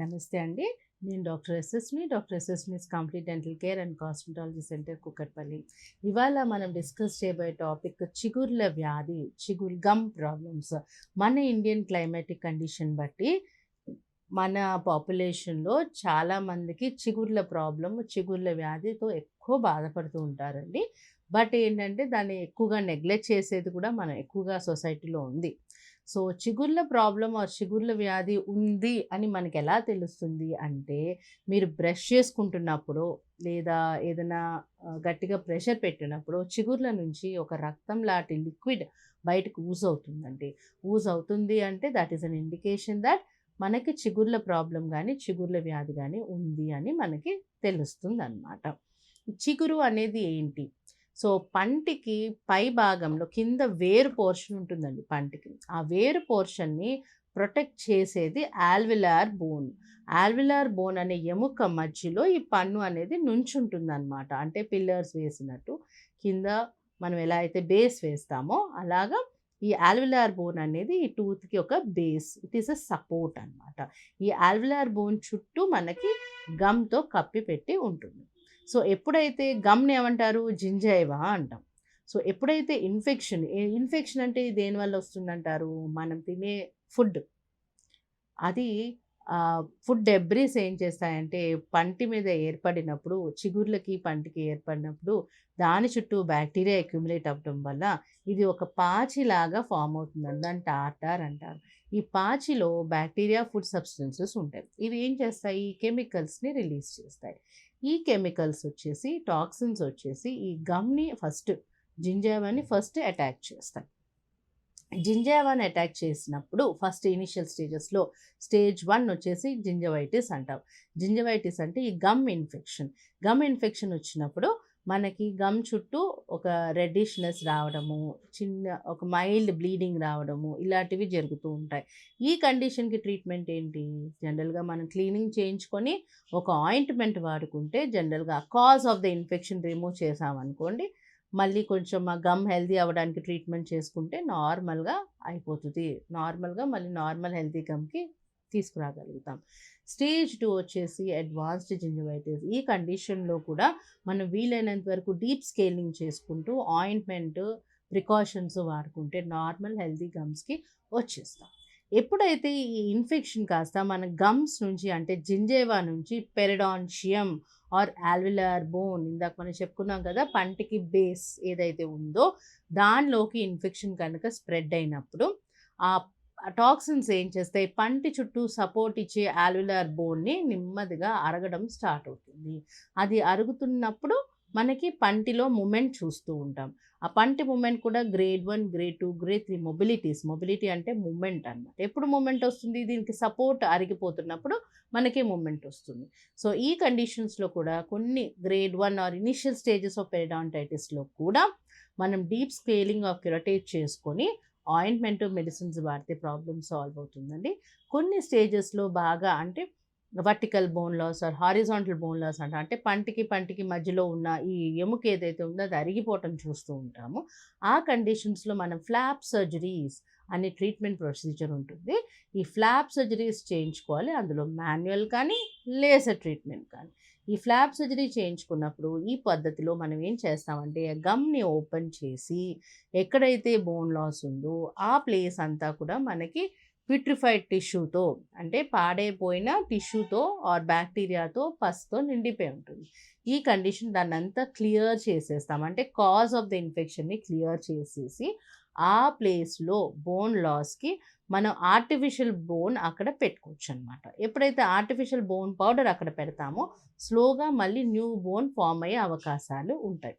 నమస్తే అండి. నేను డాక్టర్ ఎస్ఎస్మి doctor ఎస్ఎస్మిస్ complete dental care and cosmetology centre Kukatpally. ఇవాళ మనం డిస్కస్ చేయబోయే టాపిక్ చిగుర్ల వ్యాధి చిగుర్ గమ్ ప్రాబ్లమ్స్. మన ఇండియన్ క్లైమాటిక్ కండిషన్ బట్టి మన పాపులేషన్లో చాలామందికి చిగుర్ల ప్రాబ్లం చిగుర్ల వ్యాధితో ఎక్కువ బాధపడుతూ ఉంటారండి. బట్ ఏంటంటే దాన్ని ఎక్కువగా నెగ్లెక్ట్ చేసేది కూడా మనం ఎక్కువగా సొసైటీలో ఉంది. సో చిగుర్ల ప్రాబ్లం ఆ చిగుర్ల వ్యాధి ఉంది అని మనకి ఎలా తెలుస్తుంది అంటే మీరు బ్రష్ చేసుకుంటున్నప్పుడు లేదా ఏదైనా గట్టిగా ప్రెషర్ పెట్టినప్పుడు చిగుర్ల నుంచి ఒక రక్తం లాంటి లిక్విడ్ బయటకు ఊజ్ అవుతుందండి ఊజ్ అవుతుంది అంటే that is an indication that మనకి చిగుర్ల ప్రాబ్లం కానీ చిగుర్ల వ్యాధి కానీ ఉంది అని మనకి తెలుస్తుంది అనమాట చిగురు అనేది ఏంటి? సో పంటికి పై భాగంలో కింద వేరు పోర్షన్ ఉంటుందండి పంటికి. ఆ వేరు పోర్షన్ని ప్రొటెక్ట్ చేసేది ఆల్విలార్ బోన్. ఆల్విలార్ బోన్ అనే ఎముక మధ్యలో ఈ పన్ను అనేది నుంచుంటుంది అనమాట అంటే పిల్లర్స్ వేసినట్టు. కింద మనం ఎలా అయితే బేస్ వేస్తామో అలాగా ఈ ఆల్విలార్ బోన్ అనేది ఈ టూత్కి ఒక base. It is a support అనమాట ఈ ఆల్విలార్ బోన్ చుట్టూ మనకి గమ్తో కప్పి పెట్టి ఉంటుంది. సో ఎప్పుడైతే గమ్ని ఏమంటారు? జింజైవా అంటాం. సో ఎప్పుడైతే ఇన్ఫెక్షన్ ఇన్ఫెక్షన్ అంటే దేనివల్ల వస్తుందంటారు? మనం తినే ఫుడ్. అది ఫుడ్ డెబ్రీస్ ఏం చేస్తాయంటే పంటి మీద ఏర్పడినప్పుడు చిగుర్లకి పంటికి ఏర్పడినప్పుడు దాని చుట్టూ బ్యాక్టీరియా అక్యుములేట్ అవ్వడం వల్ల ఇది ఒక పాచిలాగా ఫామ్ అవుతుందని దాని టార్టార్ అంటారు. ఈ పాచిలో బ్యాక్టీరియా ఫుడ్ సబ్స్టెన్సెస్ ఉంటాయి. ఇవి ఏం చేస్తాయి? కెమికల్స్ని రిలీజ్ చేస్తాయి. ఈ కెమికల్స్ వచ్చేసి టాక్సిన్స్ వచ్చేసి ఈ గమ్ని ఫస్ట్ జింజావాని ఫస్ట్ అటాక్ చేస్తాయి. జింజావాన్ అటాక్ చేసినప్పుడు ఫస్ట్ ఇనిషియల్ స్టేజెస్లో స్టేజ్ వన్ వచ్చేసి జింజవైటిస్ అంటాం. జింజవైటిస్ అంటే ఈ గమ్ ఇన్ఫెక్షన్. గమ్ ఇన్ఫెక్షన్ వచ్చినప్పుడు మనకి గమ్ చుట్టూ ఒక రెడ్డిష్నెస్ రావడము చిన్న ఒక మైల్డ్ బ్లీడింగ్ రావడము ఇలాంటివి జరుగుతూ ఉంటాయి. ఈ కండిషన్కి ట్రీట్మెంట్ ఏంటి? జనరల్గా మనం క్లీనింగ్ చేయించుకొని ఒక ఆయింట్మెంట్ వాడుకుంటే జనరల్గా cause of the infection remove చేసామనుకోండి మళ్ళీ కొంచెం ఆ గమ్ హెల్తీ అవ్వడానికి ట్రీట్మెంట్ చేసుకుంటే నార్మల్గా అయిపోతుంది. నార్మల్గా మళ్ళీ నార్మల్ హెల్తీ గమ్కి తీసుకురాగలుగుతాం. స్టేజ్ టూ వచ్చేసి అడ్వాన్స్డ్ జింజవైటిస్. ఈ కండిషన్లో కూడా మనం వీలైనంత వరకు డీప్ స్కేలింగ్ చేసుకుంటూ ఆయింట్మెంట్ ప్రికాషన్స్ వాడుకుంటే నార్మల్ హెల్తీ గమ్స్కి వచ్చేస్తాం. ఎప్పుడైతే ఈ ఇన్ఫెక్షన్ కాస్త మన గమ్స్ నుంచి అంటే జింజేవా నుంచి పెరడాన్షియం ఆర్ ఆల్విలార్ బోన్ ఇందాక మనం చెప్పుకున్నాం కదా పంటికి బేస్ ఏదైతే ఉందో దానిలోకి ఇన్ఫెక్షన్ కనుక స్ప్రెడ్ అయినప్పుడు ఆ టాక్సిన్స్ ఏం చేస్తాయి? పంటి చుట్టూ సపోర్ట్ ఇచ్చే ఆల్విలార్ బోన్ని నెమ్మదిగా అరగడం స్టార్ట్ అవుతుంది. అది అరుగుతున్నప్పుడు మనకి పంటిలో మూమెంట్ చూస్తూ ఉంటాం. ఆ పంటి మూమెంట్ కూడా grade one grade two grade three mobilities. Mobility అంటే మూమెంట్ అన్నమాట. ఎప్పుడు మూమెంట్ వస్తుంది? దీనికి సపోర్ట్ అరిగిపోతున్నప్పుడు మనకి మూమెంట్ వస్తుంది. సో ఈ కండిషన్స్లో కూడా కొన్ని grade one or initial stages of పెరిడాంటైటిస్లో కూడా మనం డీప్ స్కేలింగ్ ఆఫ్ క్యూరటేట్ చేసుకొని ఆయింట్మెంట్ మెడిసిన్స్ వాడితే ప్రాబ్లమ్ సాల్వ్ అవుతుందండి. కొన్ని స్టేజెస్లో బాగా అంటే vertical bone loss or horizontal bone loss అంట. అంటే పంటికి పంటికి మధ్యలో ఉన్న ఈ ఎముక ఏదైతే ఉందో అది అరిగిపోవటం చూస్తూ ఉంటాము. ఆ కండిషన్స్లో మనం ఫ్లాప్ సర్జరీస్ అనే ట్రీట్మెంట్ ప్రొసీజర్ ఉంటుంది. ఈ ఫ్లాప్ సర్జరీస్ చేయించుకోవాలి. అందులో మాన్యువల్ కానీ లేజర్ ట్రీట్మెంట్ కానీ. ఈ ఫ్లాప్ సర్జరీ చేయించుకున్నప్పుడు ఈ పద్ధతిలో మనం ఏం చేస్తామంటే గమ్ని ఓపెన్ చేసి ఎక్కడైతే బోన్ లాస్ ఉందో ఆ ప్లేస్ అంతా కూడా మనకి విట్రిఫైడ్ టిష్యూతో అంటే పాడైపోయిన టిష్యూతో ఆర్ బ్యాక్టీరియాతో పస్తో నిండిపోయి ఉంటుంది. ఈ కండిషన్ దాన్ని అంతా క్లియర్ చేసేస్తాం. అంటే కాజ్ ఆఫ్ ద ఇన్ఫెక్షన్ని క్లియర్ చేసేసి ఆ ప్లేస్లో బోన్ లాస్కి మనం ఆర్టిఫిషియల్ బోన్ అక్కడ పెట్టుకోవచ్చు అనమాట ఎప్పుడైతే ఆర్టిఫిషియల్ బోన్ పౌడర్ అక్కడ పెడతామో స్లోగా మళ్ళీ న్యూ బోన్ ఫామ్ అయ్యే అవకాశాలు ఉంటాయి.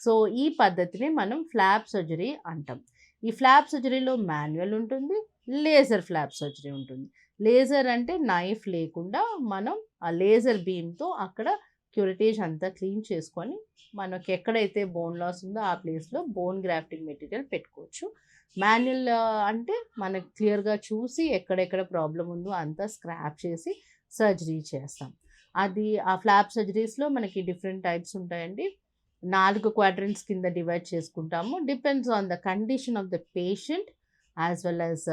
సో ఈ పద్ధతిని మనం ఫ్లాప్ సర్జరీ అంటాం. ఈ ఫ్లాప్ సర్జరీలో మాన్యువల్ ఉంటుంది లేజర్ ఫ్లాప్ సర్జరీ ఉంటుంది. లేజర్ అంటే నైఫ్ లేకుండా మనం ఆ లేజర్ బీమ్తో అక్కడ క్యూరిటేజ్ అంతా క్లీన్ చేసుకొని మనకి ఎక్కడైతే బోన్ లాస్ ఉందో ఆ ప్లేస్లో బోన్ గ్రాఫ్టింగ్ మెటీరియల్ పెట్టుకోవచ్చు. మాన్యువల్ అంటే మనకు క్లియర్గా చూసి ఎక్కడెక్కడ ప్రాబ్లం ఉందో అంతా స్క్రాప్ చేసి సర్జరీ చేస్తాం. అది ఆ ఫ్లాప్ సర్జరీస్లో మనకి డిఫరెంట్ టైప్స్ ఉంటాయండి. నాలుగు క్వాడ్రెంట్స్ కింద డివైడ్ చేసుకుంటాము. Depends on the condition of the patient. As well as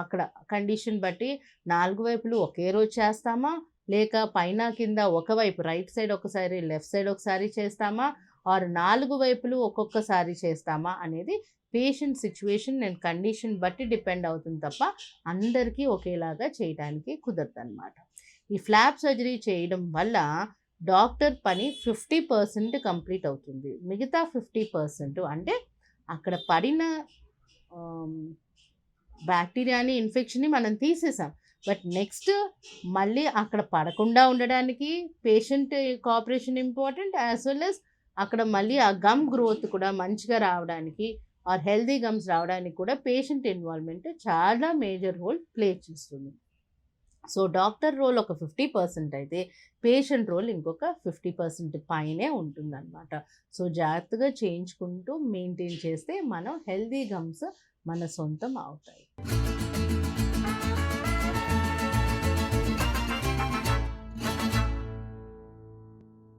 అక్కడ కండిషన్ బట్టి నాలుగు వైపులు ఒకే రోజు చేస్తామా? లేక పైన కింద ఒకవైపు రైట్ సైడ్ ఒకసారి లెఫ్ట్ సైడ్ ఒకసారి చేస్తామా? ఆర్ నాలుగు వైపులు ఒక్కొక్కసారి చేస్తామా? అనేది పేషెంట్ సిచ్యువేషన్ అండ్ కండిషన్ బట్టి డిపెండ్ అవుతుంది తప్ప అందరికీ ఒకేలాగా చేయడానికి కుదరదు అనమాట ఈ ఫ్లాప్ సర్జరీ చేయడం వల్ల డాక్టర్ పని ఫిఫ్టీ పర్సెంట్ కంప్లీట్ అవుతుంది. మిగతా ఫిఫ్టీ పర్సెంట్ అంటే అక్కడ పడిన బ్యాక్టీరియాని ఇన్ఫెక్షన్ని మనం తీసేసాం. బట్ నెక్స్ట్ మళ్ళీ అక్కడ పడకుండా ఉండడానికి patient cooperation important as well as అక్కడ మళ్ళీ ఆ గమ్ గ్రోత్ కూడా మంచిగా రావడానికి ఆర్ హెల్దీ గమ్స్ రావడానికి కూడా పేషెంట్ ఇన్వాల్వ్మెంట్ చాలా మేజర్ రోల్ ప్లే చేస్తుంది. సో డాక్టర్ రోల్ ఒక ఫిఫ్టీ పర్సెంట్ అయితే పేషెంట్ రోల్ ఇంకొక ఫిఫ్టీ పర్సెంట్ పైనే ఉంటుందన్నమాట. సో జాగ్రత్తగా చేయించుకుంటూ మెయింటైన్ చేస్తే మనం హెల్దీ గమ్స్ మన సొంతం అవుతాయి.